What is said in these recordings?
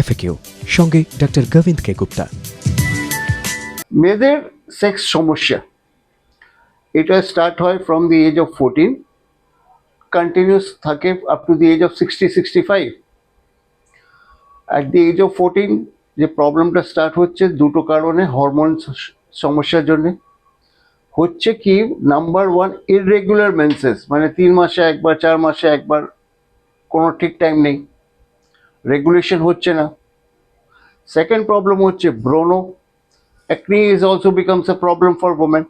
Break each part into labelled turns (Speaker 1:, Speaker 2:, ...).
Speaker 1: FAQ. সঙ্গে doctor Govinda কে গুপ্তা।
Speaker 2: মেয়েদের sex সমস্যা। এটা স্টার্ট হয় from the age of fourteen continues থাকে up to the age of sixty sixty five at the age of fourteen যে প্রবলেমটা স্টার্ট হচ্ছে দুটো কারণে হরমোন সমস্যার জন্যে। হচ্ছে কি নাম্বার ওয়ান ইররেগুলার মেন্সেস মানে তিন মাসে একবার, চার মাসে একবার, কোনো ঠিক টাইম নেই। রেগুলেশন হচ্ছে না। সেকেন্ড প্রবলেম হচ্ছে ব্রোনো acne is also becomes a problem for women.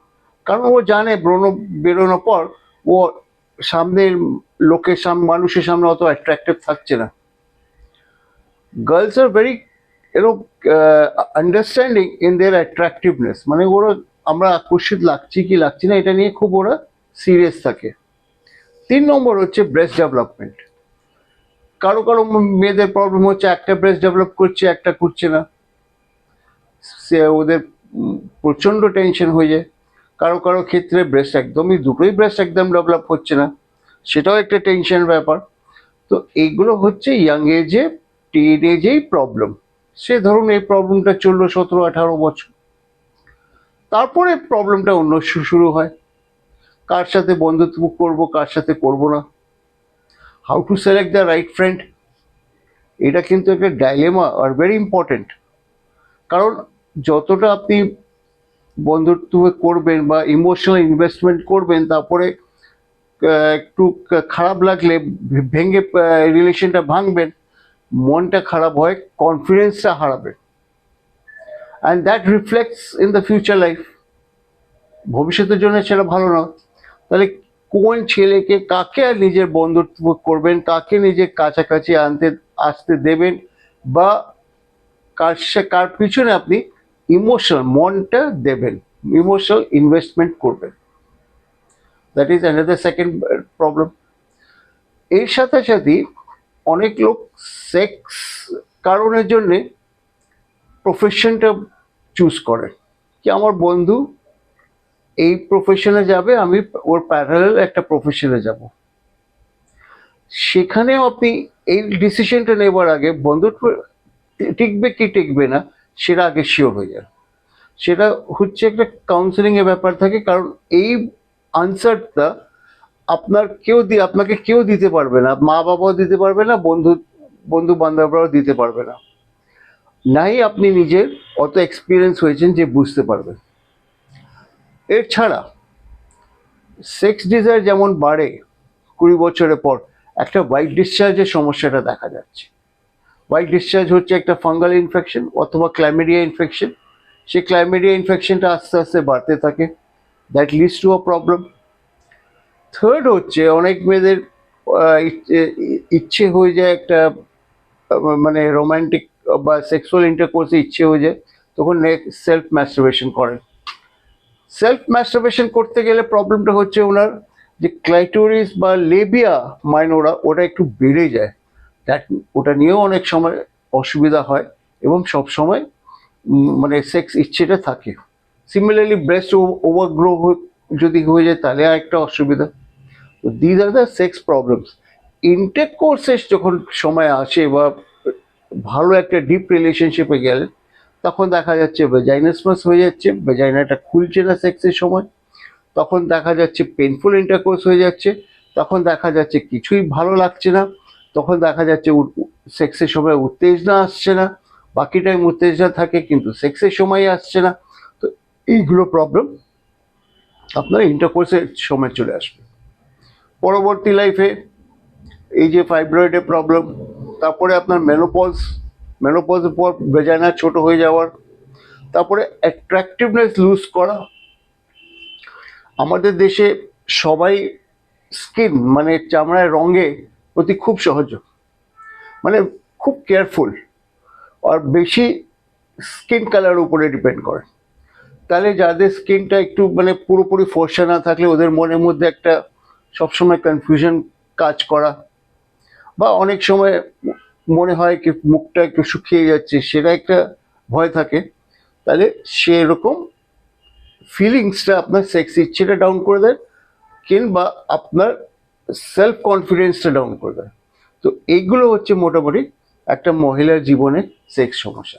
Speaker 2: কারণ ও জানে ব্রণ বেরোনোর পর ও সামনের লোকের সামনে মানুষের সামনে অত অ্যাট্রাক্টিভ থাকছে না। Girls are very you know understanding in their attractiveness মানে ওরা, আমরা আকর্ষিত লাগছি কি লাগছি না, এটা নিয়ে খুব ওরা সিরিয়াস থাকে। তিন নম্বর হচ্ছে ব্রেস্ট ডেভেলপমেন্ট কারও কারও মেয়েদের প্রবলেম হচ্ছে, একটা ব্রেস্ট ডেভেলপ করছে, একটা করছে না। সে ওদের প্রচণ্ড টেনশন হয়ে যায়। কারও কারও ক্ষেত্রে ব্রেস্ট একদমই, দুটোই ব্রেস্ট একদম ডেভেলপ হচ্ছে না। সেটাও একটা টেনশন ব্যাপার। তো এইগুলো হচ্ছে ইয়াং এজে টিন এজেই প্রবলেম সে ধরুন এই প্রবলেমটা চলল সতেরো, আঠারো বছর। তারপরে প্রবলেমটা অন্য শুরু হয়। কার সাথে বন্ধুত্ব করব, কার সাথে করব না। How to select the right friend এটা কিন্তু একটা ডাইলেমা আর ভেরি ইম্পর্টেন্ট কারণ যতটা আপনি বন্ধুত্ব করবেন বা ইমোশনাল ইনভেস্টমেন্ট করবেন, তারপরে একটু খারাপ লাগলে ভেঙে রিলেশনটা ভাঙবেন, মনটা খারাপ হয় কনফিডেন্সটা হারাবে and that reflects in the future life ভবিষ্যতের জন্য সেটা ভালো না। তাহলে কোন ছেলেকে কাকে আর নিজের বন্ধুত্ব করবেন, কাকে নিজের কাছাকাছি আনতে, আসতে দেবেন বা কার কার পিছনে আপনি ইমোশনাল মনটা দেবেন ইমোশনাল ইনভেস্টমেন্ট করবেন। That is another second problem এর সাথে সাথে অনেক লোক সেক্স কারণের জন্যে প্রফেশনটা চুজ করে। কি আমার বন্ধু এই প্রফেশনে যাবে, আমি ওর প্যারালাল একটা প্রফেশনে যাব। সেখানেও আপনি এই ডিসিশনটা নেবার আগে বন্ধুত্ব টিকবে কি টিকবে না, সেটা আগে শিওর হয়ে যায় সেটা হচ্ছে একটা কাউন্সেলিং এর ব্যাপার থাকে, কারণ এই আনসারটা আপনার কেউ দিয়ে আপনাকে কেউ দিতে পারবে না। মা বাবাও দিতে পারবে না, বন্ধু বন্ধু বান্ধবরাও দিতে পারবে না। নাই আপনি নিজের, অত এক্সপিরিয়েন্স হয়েছেন যে বুঝতে পারবেন। এর ছাড়া সেক্স ডিজায়ার যেমন বাড়ে কুড়ি বছরের পর, একটা হোয়াইট ডিসচার্জের সমস্যাটা দেখা যাচ্ছে। হোয়াইট ডিসচার্জ হচ্ছে একটা ফাঙ্গাল ইনফেকশন অথবা ক্লাইমেরিয়া ইনফেকশন সেই ক্লাইমেরিয়া ইনফেকশনটা আস্তে আস্তে বাড়তে থাকে। That leads to a problem third হচ্ছে অনেক মেয়েদের ইচ্ছে- হয়ে যায় একটা মানে রোমান্টিক বা সেক্সুয়াল ইন্টারকোর্সে ইচ্ছে হয়ে যায়, তখন সেলফ ম্যাস্টারবেশন করেন। সেলফ ম্যাস্টারবেশন করতে গেলে প্রবলেমটা হচ্ছে ওনার যে ক্লাইটোরিস বা লেবিয়া মাইনোরা ওটা একটু বেড়ে যায়। দ্যাট ওটা নিয়েও অনেক সময় অসুবিধা হয় এবং সব সময় মানে সেক্স ইচ্ছেটা থাকে। সিমিলারলি ব্রেস্ট ওভারগ্রো যদি হয়ে যায় তাহলে আরেকটা অসুবিধা। তো these are the sex problems intake courses যখন সময় আসে বা ভালো একটা ডিপ রিলেশনশিপে গেলে তখন দেখা যাচ্ছে ভেজাইনাসমাস হয়ে যাচ্ছে ভেজাইনাটা খুলছে না সেক্সের সময়, তখন দেখা যাচ্ছে পেনফুল ইন্টারকোর্স হয়ে যাচ্ছে, তখন দেখা যাচ্ছে কিছুই ভালো লাগছে না, তখন দেখা যাচ্ছে সেক্সের সময় উত্তেজনা আসছে না, বাকি টাইম উত্তেজনা থাকে কিন্তু সেক্সের সময় আসছে না, তো এইগুলো প্রবলেম আপনার ইন্টারকোর্সের সময় চলে আসবে। পরবর্তী লাইফে এই যে ফাইব্রয়েডের প্রবলেম তারপরে আপনার মেনোপজ মেনোপজের পর ভেজাইনা ছোট হয়ে যাওয়ার, তারপরে অ্যাট্রাকটিভনেস লুজ করা। আমাদের দেশে সবাই স্কিন মানে চামড়ার রঙে প্রতি খুব সহজ মানে খুব কেয়ারফুল আর বেশি স্কিন কালার উপরে ডিপেন্ড করে। তাহলে যাদের স্কিনটা একটু মানে পুরোপুরি ফর্সা না থাকলে ওদের মনের মধ্যে একটা সবসময় কনফিউশন কাজ করা, বা অনেক সময় মনে হয় কি মুখটা একটু শুকিয়ে যাচ্ছে, সেটা একটা ভয় থাকে। তাহলে সেরকম ফিলিংসটা আপনার সেক্স ইচ্ছেটা ডাউন করে দেয় কিংবা আপনার সেলফ কনফিডেন্সটা ডাউন করে দেয় তো এইগুলো হচ্ছে মোটামুটি একটা মহিলার জীবনে সেক্স সমস্যা।